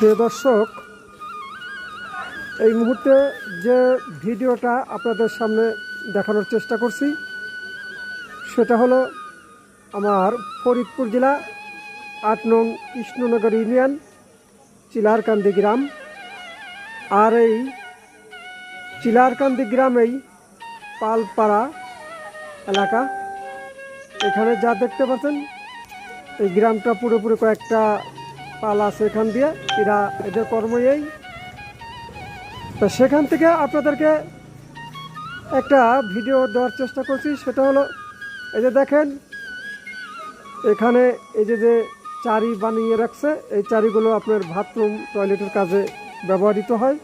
প্রিয় দর্শক, এই মুহূর্তে যে ভিডিওটা আপনাদের সামনে দেখানোর চেষ্টা করছি, সেটা হলো আমার ফরিদপুর জেলা আট নং কৃষ্ণনগর ইউনিয়ন, চিলারকান্দি গ্রাম। আর এই চিলারকান্দি গ্রামেই পালপাড়া এলাকা। এখানে যা দেখতে পাচ্ছেন, এই গ্রামটা পুরোপুরি কয়েকটা পাল আছে এখান দিয়ে এরা এদের কর্মই এই তা সেখান থেকে আপনাদেরকে একটা ভিডিও দেওয়ার চেষ্টা করছি সেটা হলো এই যে দেখেন এখানে এই যে যে চারি বানিয়ে রাখছে এই চারিগুলো আপনার বাথরুম টয়লেটের কাজে ব্যবহৃত হয়।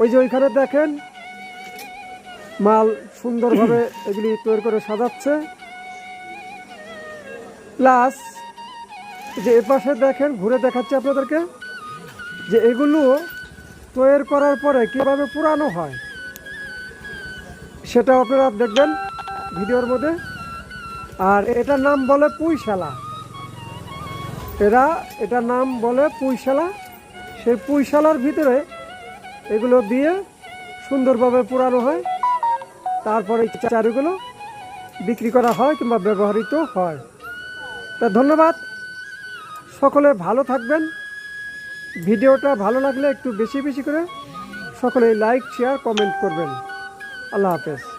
ওই যে ওইখানে দেখেন মাল সুন্দরভাবে এগুলি তৈরি করে সাজাচ্ছে। প্লাস যে এপাশে দেখেন, ঘুরে দেখাচ্ছি আপনাদেরকে, যে এগুলো তৈরি করার পরে কীভাবে পুরানো হয় সেটা আপনারা দেখবেন ভিডিওর মধ্যে। আর এটার নাম বলে পুঁইশালা। এরা এটার নাম বলে পুঁইশালা। সেই পুঁইশালার ভিতরে এগুলো দিয়ে সুন্দরভাবে পুরানো হয়। তারপরে চারুগুলো বিক্রি করা হয় কিংবা ব্যবহৃত হয়। তা ধন্যবাদ। সকলে ভালো থাকবেন। ভিডিওটা ভালো লাগলে একটু বেশি বেশি করে সকলে লাইক শেয়ার কমেন্ট করবেন। আল্লাহ হাফেজ।